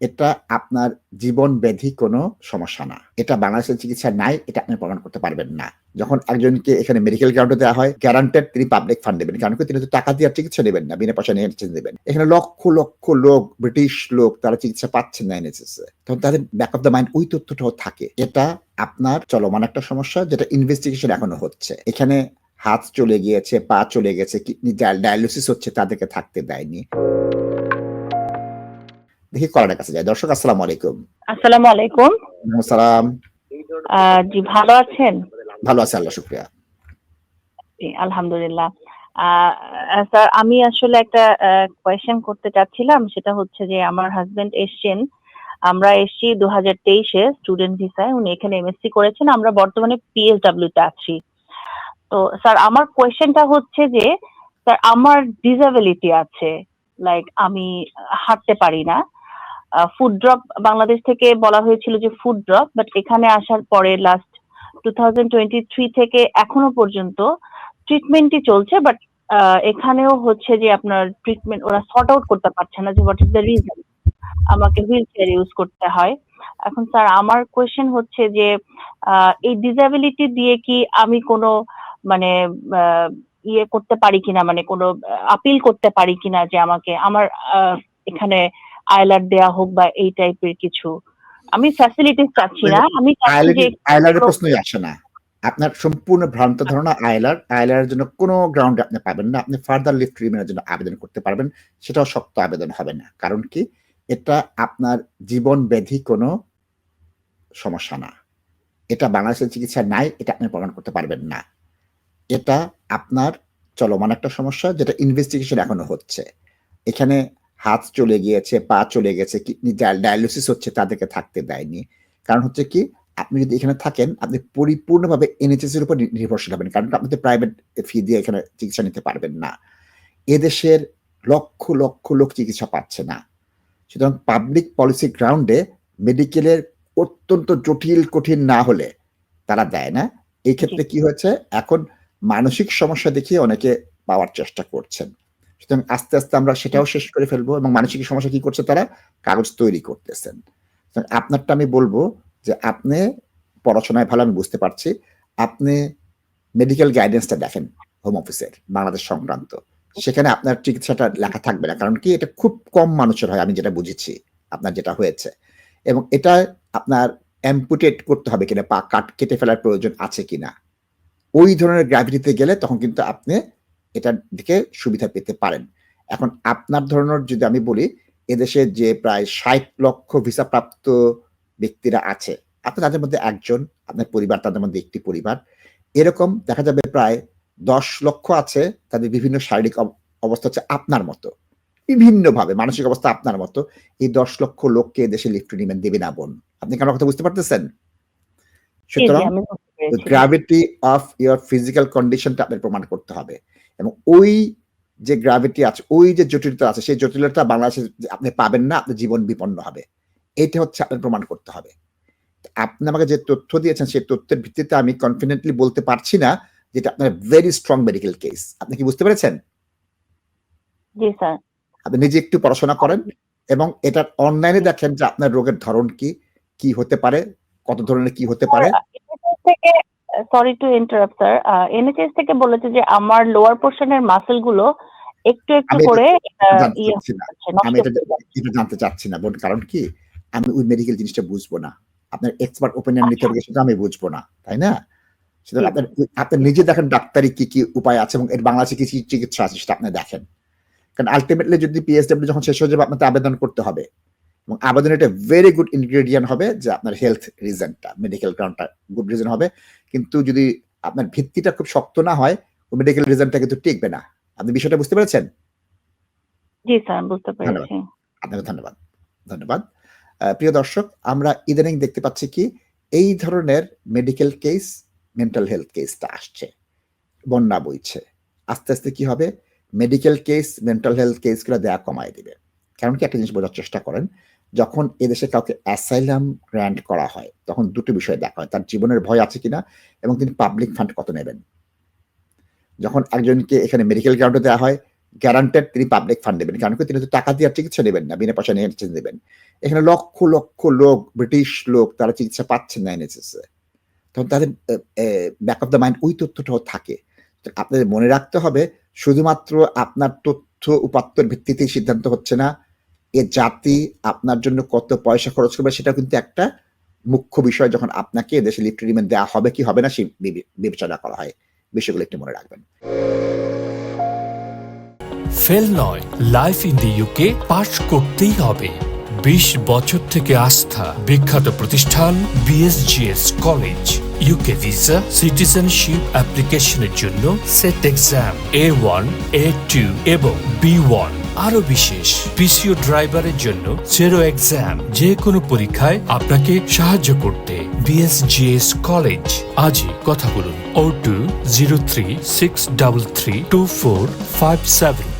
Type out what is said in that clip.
এটা আপনার জীবন ব্যাধি কোনো সমস্যা না। এটা বাংলাদেশের চিকিৎসা নাই, এটা আপনি প্রমাণ করতে পারবেন না। যখন একজনকে এখানে মেডিকেল গ্রাউন্ডে দেওয়া হয়, গ্যারান্টেড তিনি পাবলিক ফান্ড নেবেন। কারণ তিনি তো টাকা দিয়ে চিকিৎসা নেবেন না। বিনা পয়সা নিয়ে নেবেন। এখানে লক্ষ, লক্ষ লোক, ব্রিটিশ লোক তারা চিকিৎসা পাচ্ছেন না এনএচএস এ। তখন তাদের ব্যাক অফ দ্য মাইন্ড ওই তথ্যটাও থাকে। এটা আপনার চলমান একটা সমস্যা যেটা ইনভেস্টিগেশন এখনও হচ্ছে। এখানে হাত চলে গিয়েছে, পা চলে গেছে, কিডনি ডায়ালিসিস হচ্ছে তাদেরকে থাকতে দেয়নি। দেখি কলারের কাছে যাই। দর্শক আসসালামু আলাইকুম। আসসালামু আলাইকুম। আসসালাম। জি ভালো আছেন? ভালো আছি আল্লাহ শুকরিয়া। আলহামদুলিল্লাহ। স্যার আমি আসলে একটা কোয়েশ্চেন করতে চাচ্ছিলাম। সেটা হচ্ছে যে আমার হাজবেন্ড এসছেন। আমরা এসছি ২০২৩ তেইশে স্টুডেন্ট ভিসায়। উনি এখানে এমএসসি করেছেন। আমরা বর্তমানে পিএসডব্লিউ তে আছি। তো স্যার আমার কোয়েশ্চেনটা হচ্ছে যে স্যার আমার ডিসএবিলিটি আছে। লাইক আমি হাঁটতে পারি না। ফুড ড্রপ বাংলাদেশ থেকে বলা হয়েছিল যে ফুড ড্রপ বাট এখানে আসার পরে লাস্ট 2023 থেকে এখনও পর্যন্ত ট্রিটমেন্টই চলছে বাট এখানেও হচ্ছে যে আপনার ট্রিটমেন্ট ওরা সর্ট আউট করতে পারছে না যে হোয়াট ইস দ্য রিজন। আমাকে হুইল চেয়ার ইউজ করতে হয়। এখন স্যার আমার কোয়েশ্চেন হচ্ছে যে এই ডিসএবিলিটি দিয়ে কি আমি কোনো মানে ইয়ে করতে পারি কিনা মানে কোনো আপিল করতে পারি কিনা যে আমাকে আমার এখানে আইলার দেয়া হোক বা এই টাইপের কিছু। আমি ফ্যাসিলিটিস চাচ্ছি না। আমি চাচ্ছি আইলার যে আইলার এর প্রশ্নই আসে না। আপনার সম্পূর্ণ ভ্রান্ত ধারণা আইলার। আইলার জন্য কোনো গ্রাউন্ডে আপনি পাবেন না। আপনি ফার্দার লিভ ট্রিটমেন্ট এর জন্য আবেদন করতে পারবেন। সেটাও শক্ত আবেদন হবে না। কারণ কি? এটা আপনার জীবন ব্যাধি কোনো সমস্যা না। এটা বাংলাদেশের চিকিৎসা নাই, এটা আপনি প্রমাণ করতে পারবেন না। এটা আপনার চলমান একটা সমস্যা যেটা ইনভেস্টিগেশন এখনও হচ্ছে। এখানে হাত চলে গিয়েছে, পা চলে গেছে, কিডনি ডায়াল ডায়ালিসিস হচ্ছে তাদেরকে থাকতে দেয়নি। কারণ হচ্ছে কি? আপনি যদি এখানে থাকেন আপনি পরিপূর্ণভাবে এনএচএস এর উপর নির্ভরশীল হবেন। কারণ আপনি তো প্রাইভেট ফি দিয়ে এখানে চিকিৎসা নিতে পারবেন না। এদেশের লক্ষ, লক্ষ লোক চিকিৎসা পাচ্ছে না। সুতরাং পাবলিক পলিসি গ্রাউন্ডে মেডিকেলের অত্যন্ত জটিল কঠিন না হলে তারা দেয় না। এই ক্ষেত্রে কি হয়েছে? এখন মানসিক সমস্যা দেখিয়ে অনেকে পাওয়ার চেষ্টা করছেন। সুতরাং আস্তে, আস্তে আমরা সেটাও শেষ করে ফেলব এবং মানসিক সমস্যা কি করছে তারা? কাগজ তৈরি করতেছেন। আপনারটা আমি বলব যে আপনি পড়াশোনায় ভালো আমি বুঝতে পারছি। আপনি মেডিকেল গাইডেন্সটা দেখেন হোম অফিসের বাংলাদেশ সংক্রান্ত। সেখানে আপনার চিকিৎসাটা লেখা থাকবে না। কারণ কি? এটা খুব কম মানুষের হয় আমি যেটা বুঝেছি। আপনার যেটা হয়েছে। এবং এটা আপনার অ্যাম্পুটেট করতে হবে কিনা পা কাট কেটে ফেলার প্রয়োজন আছে কিনা। ওই ধরনের গ্র্যাভিটিতে গেলে তখন কিন্তু আপনি এটার দিকে সুবিধা পেতে পারেন। এখন আপনার ধরনের যদি আমি বলি এদেশে যে প্রায় ৬০ লক্ষ ভিসা প্রাপ্ত ব্যক্তিরা আছে। আপনি তাদের মধ্যে একজন, আপনার পরিবার তাদের মধ্যে একটি পরিবার। এরকম দেখা যাবে প্রায় ১০ লক্ষ আছে তাদের বিভিন্ন শারীরিক অব অবস্থা হচ্ছে আপনার মতো। বিভিন্নভাবে মানসিক অবস্থা আপনার মতো। এই ১০ লক্ষ লোককে এদেশে লিভ ট্রিটমেন্ট দেবে না বোন। আপনি কি আমার কথা বুঝতে পারতেছেন? সুতরাং গ্র্যাভিটি অফ ইওর ফিজিক্যাল কন্ডিশনটা আপনার প্রমাণ করতে হবে। এবং ওই যে গ্র্যাভিটি আছে, ওই যে জটিলতা আছে সেই জটিলতা বাংলাদেশে আপনি পাবেন না, আপনার জীবন বিপন্ন হবে। এটা হচ্ছে আপনার প্রমাণ করতে হবে। আপনি আমাকে যে তথ্য দিয়েছেন সেই তথ্যের ভিত্তিতে আমি কনফিডেন্টলি বলতে পারছি না যে এটা আপনার ভেরি স্ট্রং মেডিকেল কেস। আপনি কি বুঝতে পেরেছেন? আপনি নিজে একটু পড়াশোনা করেন এবং এটার অনলাইনে দেখেন যে আপনার রোগের ধরন কি, কি হতে পারে, কত ধরনের কি হতে পারে। থেকে sorry to interrupt sir. NHS থেকে বলেছে যে আমার লোয়ার পোরশন এর মাসলগুলো একটু, একটু করে ইয়ে আমি এটা জানতে চাচ্ছি না বোন। কারণ কি? আমি ওই মেডিকেল জিনিসটা বুঝব না। আপনার এক্সপার্ট ওপিনিয়ন নিতে। হবে সেটা আমি বুঝব না। তাই না? সুতরাং জি, আপনার আপনি নিজে দেখেন ডাক্তারি কি, কি উপায় আছে এবং এর বাংলাদেশে কি, কি চিকিৎসা আছে সেটা আপনি দেখেন। কারণ আল্টিমেটলি যদি পিএসডব্লিউ যখন শেষ হয়ে যাবে আপনাকে আবেদন করতে হবে। এবং আবেদনের একটা ভেরি গুড ইনগ্রেডিয়েন্ট হবে যে আপনার হেলথ রিজনটা, মেডিকেল গ্রাউন্ডটা গুড রিজন হবে। কিন্তু যদি আপনার ভিত্তিটা খুব শক্ত না হয়, ওই মেডিকেল রিজনটা কিন্তু টিকবে না। আপনি বিষয়টা বুঝতে পেরেছেন? জি স্যার বুঝতে পেরেছি। আপনাকে ধন্যবাদ। ধন্যবাদ। প্রিয় দর্শক আমরা ইদানিং দেখতে পাচ্ছি কি এই ধরনের মেডিকেল কেস, মেন্টাল হেলথ কেসটা আসছে। বন্যা বইছে। আস্তে, আস্তে কি হবে? মেডিকেল কেস, মেন্টাল হেলথ কেসগুলো দেয়া কমায় দিবে। কারণ কি একটা জিনিস বোঝার চেষ্টা করেন। যখন এদেশে কাউকে অ্যাসাইলাম গ্র্যান্ট করা হয়, তখন দুটো বিষয় দেখা হয়। তার জীবনের ভয় আছে কিনা এবং তিনি পাবলিক ফান্ড কত নেবেন। যখন একজনকে এখানে মেডিকেল গ্রাউন্ডে দেওয়া হয়, গ্যারান্টেড তিনি পাবলিক ফান্ড দেবেন কারণ তিনি তো টাকা দিয়ে চিকিৎসা নেবেন না বিনা পয়সা নিয়ে দেবেন এখানে লক্ষ লক্ষ লোক ব্রিটিশ লোক তারা চিকিৎসা পাচ্ছেন না এনএসএস তখন তাদের ব্যাক অফ দ্য মাইন্ড ওই তথ্যটাও থাকে আপনাদের মনে রাখতে হবে শুধুমাত্র আপনার তথ্য উপাত্তর ভিত্তিতেই সিদ্ধান্ত হচ্ছে না এ জাতি আপনার জন্য কত পয়সা খরচ করবে সেটা কিন্তু একটা মুখ্য বিষয় যখন আপনাকে দেশে লিফট ট্রিটমেন্ট দেওয়া হবে কি হবে না সেই বিবেচনা করা হয়। বিষয়গুলো একটু মনে রাখবেন। ফেল নয় লাইফ ইন দি ইউকে পাশ করতেই হবে। বিশ বছর থেকে আস্থা, বিখ্যাত প্রতিষ্ঠান BSGS college UK visa citizenship অ্যাপ্লিকেশনের জন্য set exam A one A two এবং বি ওয়ান আরও বিশেষ। পিসিও ড্রাইভারের জন্য সেরো এক্সাম যে কোনো পরীক্ষায় আপনাকে সাহায্য করতে বিএসজিএস কলেজ আজই কথা বলুন। O two zero three six double three two four five seven